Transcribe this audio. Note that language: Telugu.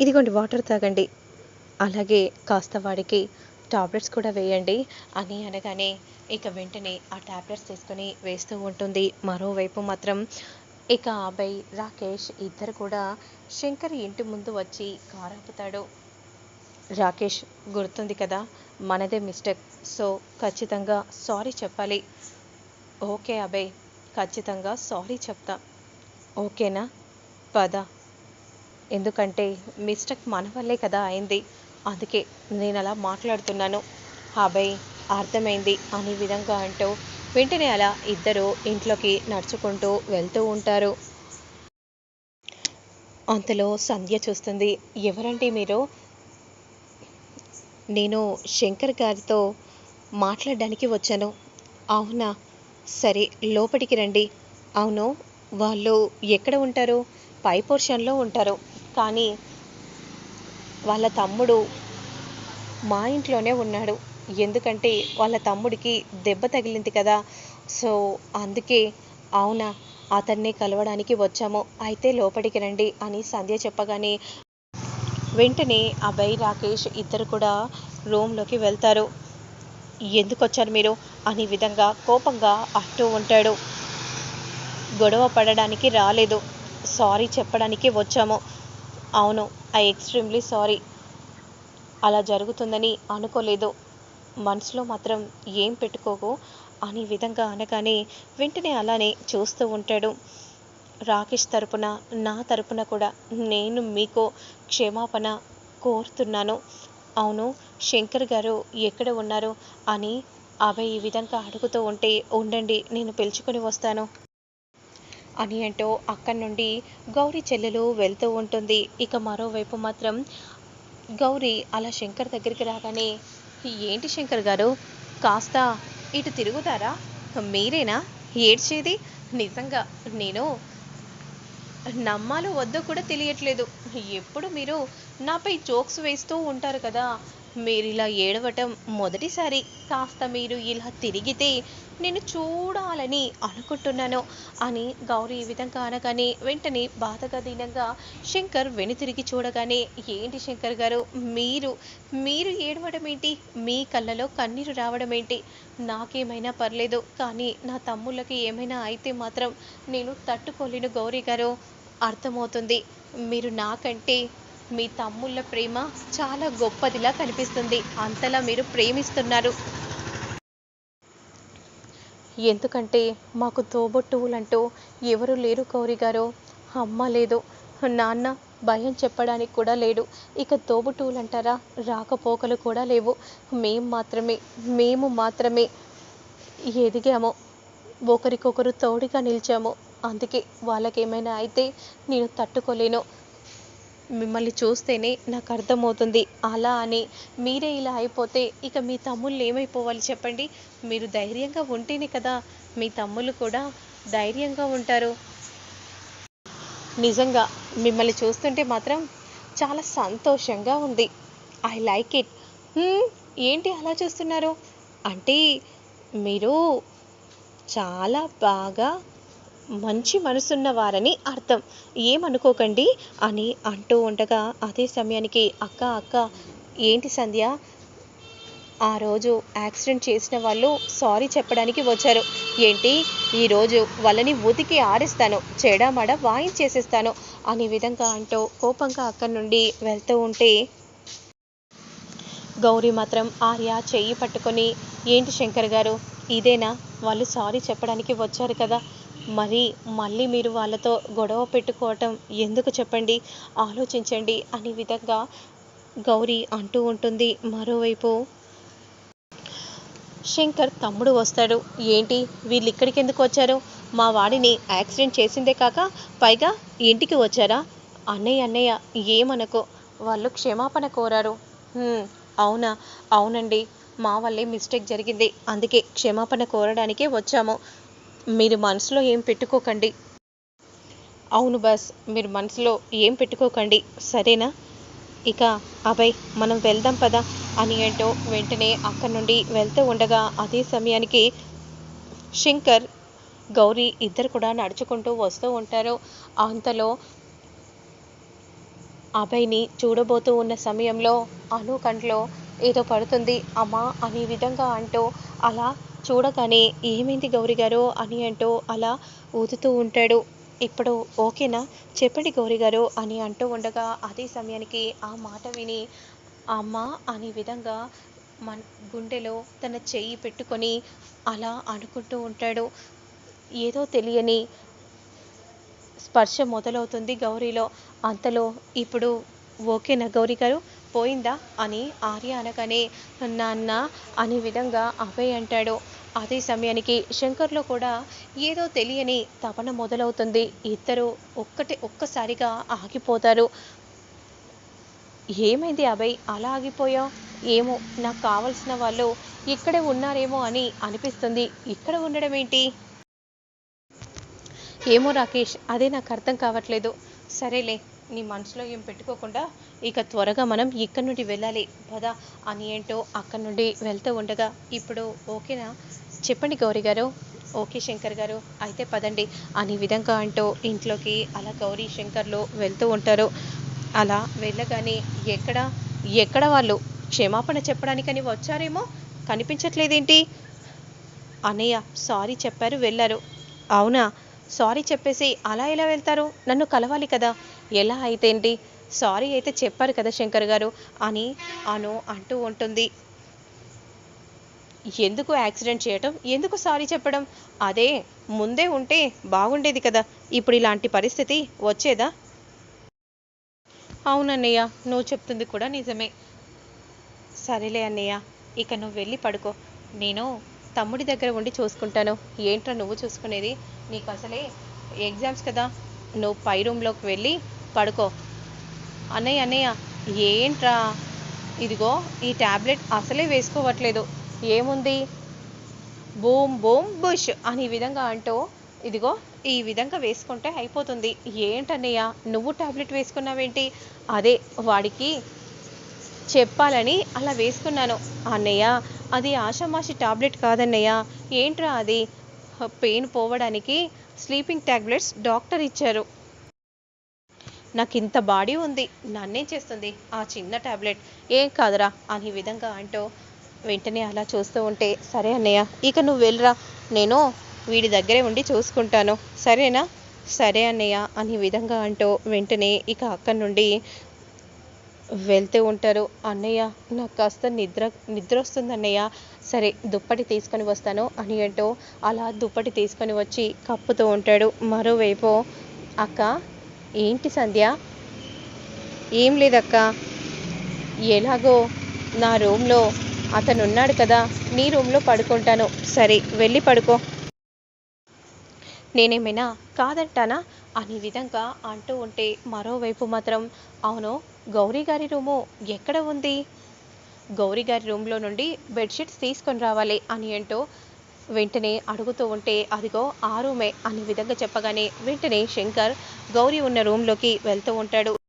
ఇదిగోండి వాటర్ తాగండి. అలాగే కాస్త వాడికి టాబ్లెట్స్ కూడా వేయండి. అని అనగానే ఇక వెంటనే ఆ టాబ్లెట్స్ తీసుకొని వేస్తూ ఉంటుంది. మరోవైపు మాత్రం ఇక అభయ్ రాకేష్ ఇద్దరు కూడా శంకర్ ఇంటి ముందు వచ్చి కారాపుతాడు. రాకేష్ గుర్తుంది కదా మనదే మిస్టేక్. సో ఖచ్చితంగా సారీ చెప్పాలి. ఓకే అభయ్ ఖచ్చితంగా సారీ చెప్తా. ఓకేనా? పద. ఎందుకంటే మిస్టేక్ మన వల్లే కదా అయింది. అందుకే నేను అలా మాట్లాడుతున్నాను. అబ్బాయి అర్థమైంది అనే విధంగా అంటూ వెంటనే అలా ఇద్దరు ఇంట్లోకి నడుచుకుంటూ వెళ్తూ ఉంటారు. అంతలో సంధ్య చూస్తుంది. ఎవరంటే మీరు? నేను శంకర్ గారితో మాట్లాడడానికి వచ్చాను. అవునా? సరే లోపలికి రండి. అవును వాళ్ళు ఎక్కడ ఉంటారు? పై పోర్షన్లో ఉంటారు. కానీ వాళ్ళ తమ్ముడు మా ఇంట్లోనే ఉన్నాడు. ఎందుకంటే వాళ్ళ తమ్ముడికి దెబ్బ తగిలింది కదా. సో అందుకే అవునా అతన్ని కలవడానికి వచ్చాము. అయితే లోపలికి రండి అని సంధ్య చెప్పగానే వెంటనే అభయ్ రాకేష్ ఇద్దరు కూడా రూమ్లోకి వెళ్తారు. ఎందుకు వచ్చారు మీరు? అనే విధంగా కోపంగా అంటూ ఉంటాడు. గొడవ పడడానికి రాలేదు. సారీ చెప్పడానికి వచ్చాము. అవును ఐ ఎక్స్ట్రీమ్లీ సారీ. అలా జరుగుతుందని అనుకోలేదు. మనసులో మాత్రం ఏం పెట్టుకోకు అనే విధంగా అనగానే వెంటనే అలానే చూస్తూ ఉంటాడు. రాకేష్ తరపున నా తరపున కూడా నేను మీకు క్షమాపణ కోరుతున్నాను. అవును శంకర్ గారు ఎక్కడ ఉన్నారు అని అభయ్ ఈ విధంగా అడుగుతూ ఉంటే ఉండండి నేను పిలుచుకొని వస్తాను. అని అంటూ అక్కడి నుండి గౌరీ చెల్లెలు వెళ్తూ ఉంటుంది. ఇక మరోవైపు మాత్రం గౌరీ అలా శంకర్ దగ్గరికి రాగానే ఏంటి శంకర్ గారు? కాస్త ఇటు తిరుగుతారా? మీరేనా? ఏడ్చేది? నిజంగా నేను నమ్మాలో వద్దో కూడా తెలియట్లేదు. ఎప్పుడు మీరు నాపై జోక్స్ వేస్తూ ఉంటారు కదా మీరు ఇలా ఏడవటం మొదటిసారి. కాస్త మీరు ఇలా తిరిగితే నేను చూడాలని అనుకుంటున్నాను అని గౌరీ ఈ విధంగా అనగానే వెంటనే బాధగా దీనంగా శంకర్ వెనుతిరిగి చూడగానే ఏంటి శంకర్ గారు? మీరు మీరు ఏడవడం ఏంటి? మీ కళ్ళలో కన్నీరు రావడం ఏంటి? నాకేమైనా పర్లేదు కానీ నా తమ్ముళ్ళకి ఏమైనా అయితే మాత్రం నేను తట్టుకోలేను గౌరీ గారు. అర్థమవుతుంది. మీరు నాకంటే మీ తమ్ముళ్ళ ప్రేమ చాలా గొప్పదిలా కనిపిస్తుంది. అంతలా మీరు ప్రేమిస్తున్నారు. ఎందుకంటే మాకు తోబుట్టువులంటూ ఎవరు లేరు గౌరీ గారు. అమ్మ లేదు. నాన్న భయం చెప్పడానికి కూడా లేడు. ఇక తోబుట్టువులు అంటారా రాకపోకలు కూడా లేవు. మేం మాత్రమే మేము మాత్రమే ఎదిగాము. ఒకరికొకరు తోడుగా నిలిచాము. అందుకే వాళ్ళకేమైనా అయితే నేను తట్టుకోలేను. మిమ్మల్ని చూస్తేనే నాకు అర్థమవుతుంది. అలా అని మీరే ఇలా అయిపోతే ఇక మీ తమ్ముళ్ళు ఏమైపోవాలి చెప్పండి? మీరు ధైర్యంగా ఉంటేనే కదా మీ తమ్ముళ్ళు కూడా ధైర్యంగా ఉంటారు. నిజంగా మిమ్మల్ని చూస్తుంటే మాత్రం చాలా సంతోషంగా ఉంది. I like it. ఏంటి అలా చూస్తున్నారు? అంటే మీరు చాలా బాగా మంచి మనసున్న వారని అర్థం. ఏమనుకోకండి. అని అంటూ ఉండగా అదే సమయానికి అక్క అక్క ఏంటి సంధ్య? ఆ రోజు యాక్సిడెంట్ చేసిన వాళ్ళు సారీ చెప్పడానికి వచ్చారు. ఏంటి? ఈరోజు వాళ్ళని ఉతికి ఆరేస్తాను. చెడమడ వాయించేసేస్తాను. అనే విధంగా అంటూ కోపంగా అక్కడి నుండి వెళ్తూ ఉంటే గౌరీ మాత్రం ఆర్య చెయ్యి పట్టుకొని ఏంటి శంకర్ గారు? ఇదేనా? వాళ్ళు సారీ చెప్పడానికి వచ్చారు కదా. మరి మళ్ళీ మీరు వాళ్ళతో గొడవ పెట్టుకోవటం ఎందుకు చెప్పండి? ఆలోచించండి అనే విధంగా గౌరీ అంటూ ఉంటుంది. మరోవైపు శంకర్ తమ్ముడు వస్తాడు. ఏంటి? వీళ్ళు ఇక్కడికి ఎందుకు వచ్చారు? మా వాడిని యాక్సిడెంట్ చేసిందే కాక పైగా ఇంటికి వచ్చారా? అన్నయ్య అన్నయ్య ఏమనకో? వాళ్ళు క్షమాపణ కోరారు. అవునా? అవునండి. మా వల్లే మిస్టేక్ జరిగింది. అందుకే క్షమాపణ కోరడానికే వచ్చాము. మీరు మనసులో ఏం పెట్టుకోకండి. అవును బస్ మీరు మనసులో ఏం పెట్టుకోకండి. సరేనా? ఇక అభయ్ మనం వెళ్దాం పదా అని ఏంటో వెంటనే అక్కడి నుండి వెళ్తూ ఉండగా అదే సమయానికి శంకర్ గౌరీ ఇద్దరు కూడా నడుచుకుంటూ వస్తూ ఉంటారు. అంతలో అభయ్ని చూడబోతూ ఉన్న సమయంలో అను కంట్లో ఏదో పడుతుంది. అమ్మా అనే విధంగా అంటూ అలా చూడగానే ఏమైంది గౌరీ గారు అని అంటూ అలా ఊదుతూ ఉంటాడు. ఇప్పుడు ఓకేనా? చెప్పండి గౌరీ గారు అని అంటూ ఉండగా అదే సమయానికి ఆ మాట విని అమ్మ అనే విధంగా మన గుండెలో తన చెయ్యి పెట్టుకొని అలా అనుకుంటూ ఉంటాడు. ఏదో తెలియని స్పర్శ మొదలవుతుంది గౌరీలో. అంతలో ఇప్పుడు ఓకేనా గౌరీ గారు? పోయిందా? అని ఆర్య అనగానే నాన్న అనే విధంగా అభయ్ అంటాడు. అదే సమయానికి శంకర్లో కూడా ఏదో తెలియని తపన మొదలవుతుంది. ఇద్దరు ఒక్కటి ఒక్కసారిగా ఆగిపోతారు. ఏమైంది అభయ్? అలా ఆగిపోయావు? ఏమో నాకు కావలసిన వాళ్ళు ఇక్కడే ఉన్నారేమో అని అనిపిస్తుంది. ఇక్కడ ఉండడం ఏంటి? ఏమో రాకేష్ అదే నాకు అర్థం కావట్లేదు. సరేలే నీ మనసులో ఏం పెట్టుకోకుండా ఇక త్వరగా మనం ఇక్కడి నుండి వెళ్ళాలి. పదా అని ఏంటో అక్కడి నుండి వెళ్తూ ఉండగా ఇప్పుడు ఓకేనా? చెప్పండి గౌరీ గారు. ఓకే శంకర్ గారు అయితే పదండి. అనే విధంగా అంటూ ఇంట్లోకి అలా గౌరీ శంకర్లు వెళ్తూ ఉంటారు. అలా వెళ్ళగానే ఎక్కడ ఎక్కడ వాళ్ళు క్షమాపణ చెప్పడానికని వచ్చారేమో? కనిపించట్లేదేంటి? అన్నయ్య సారీ చెప్పారు వెళ్ళారు. అవునా? సారీ చెప్పేసి అలా ఎలా వెళ్తారు? నన్ను కలవాలి కదా. ఎలా అయితే ఏంటి? సారీ అయితే చెప్పారు కదా శంకర్ గారు అని అను అంటూ ఉంటుంది. ఎందుకు యాక్సిడెంట్ చేయటం? ఎందుకు సారీ చెప్పడం? అదే ముందే ఉంటే బాగుండేది కదా. ఇప్పుడు ఇలాంటి పరిస్థితి వచ్చేదా? అవునన్నయ్య నువ్వు చెప్తుంది కూడా నిజమే. సరేలే అన్నయ్య ఇక నువ్వు వెళ్ళి పడుకో. నేను తమ్ముడి దగ్గర ఉండి చూసుకుంటాను. ఏంట్రా నువ్వు చూసుకునేది? నీకు అసలే ఎగ్జామ్స్ కదా. నువ్వు పై రూమ్లోకి వెళ్ళి పడుకో. అన్నయ్య అన్నయ్య ఏంట్రా? ఇదిగో ఈ ట్యాబ్లెట్ అసలే వేసుకోవట్లేదు. ఏముంది? బూమ్ బూమ్ బుష్ అని ఈ విధంగా అంటూ ఇదిగో ఈ విధంగా వేసుకుంటే అయిపోతుంది. ఏంటన్నయ్య? నువ్వు టాబ్లెట్ వేసుకున్నావేంటి? అదే వాడికి చెప్పాలని అలా వేసుకున్నాను అన్నయ్య అది ఆషామాషి టాబ్లెట్ కాదన్నయ్య. ఏంట్రా అది? పెయిన్ పోవడానికి స్లీపింగ్ టాబ్లెట్స్ డాక్టర్ ఇచ్చారు. నాకు ఇంత బాడీ ఉంది. నన్నేం చేస్తుంది? ఆ చిన్న టాబ్లెట్. ఏం కాదురా అని విధంగా అంటూ వెంటనే అలా చూస్తూ ఉంటే సరే అన్నయ్య ఇక నువ్వు వెళ్ళరా. నేను వీడి దగ్గరే ఉండి చూసుకుంటాను. సరేనా? సరే అన్నయ్య అనే విధంగా అంటూ వెంటనే ఇక అక్కడి నుండి వెళ్తూ ఉంటారు. అన్నయ్య నాకు కాస్త నిద్ర నిద్ర వస్తుంది అన్నయ్య సరే దుప్పటి తీసుకొని వస్తాను. అని అంటూ అలా దుప్పటి తీసుకొని వచ్చి కప్పుతూ ఉంటాడు. మరోవైపు అక్క ఏంటి సంధ్య? ఏం లేదక్క. ఎలాగో నా రూమ్లో అతను ఉన్నాడు కదా నీ రూమ్లో పడుకుంటాను. సరే వెళ్ళి పడుకో. నేనేమైనా కాదంటానా? అనే విధంగా అంటూ ఉంటే మరోవైపు మాత్రం అవును గౌరీ గారి రూము ఎక్కడ ఉంది? గౌరీ గారి రూమ్లో నుండి బెడ్షీట్స్ తీసుకొని రావాలి అని అంటూ వెంటనే అడుగుతూ ఉంటే అదిగో ఆ రూమే అనే విధంగా చెప్పగానే వెంటనే శంకర్ గౌరీ ఉన్న రూమ్లోకి వెళ్తూ ఉంటాడు.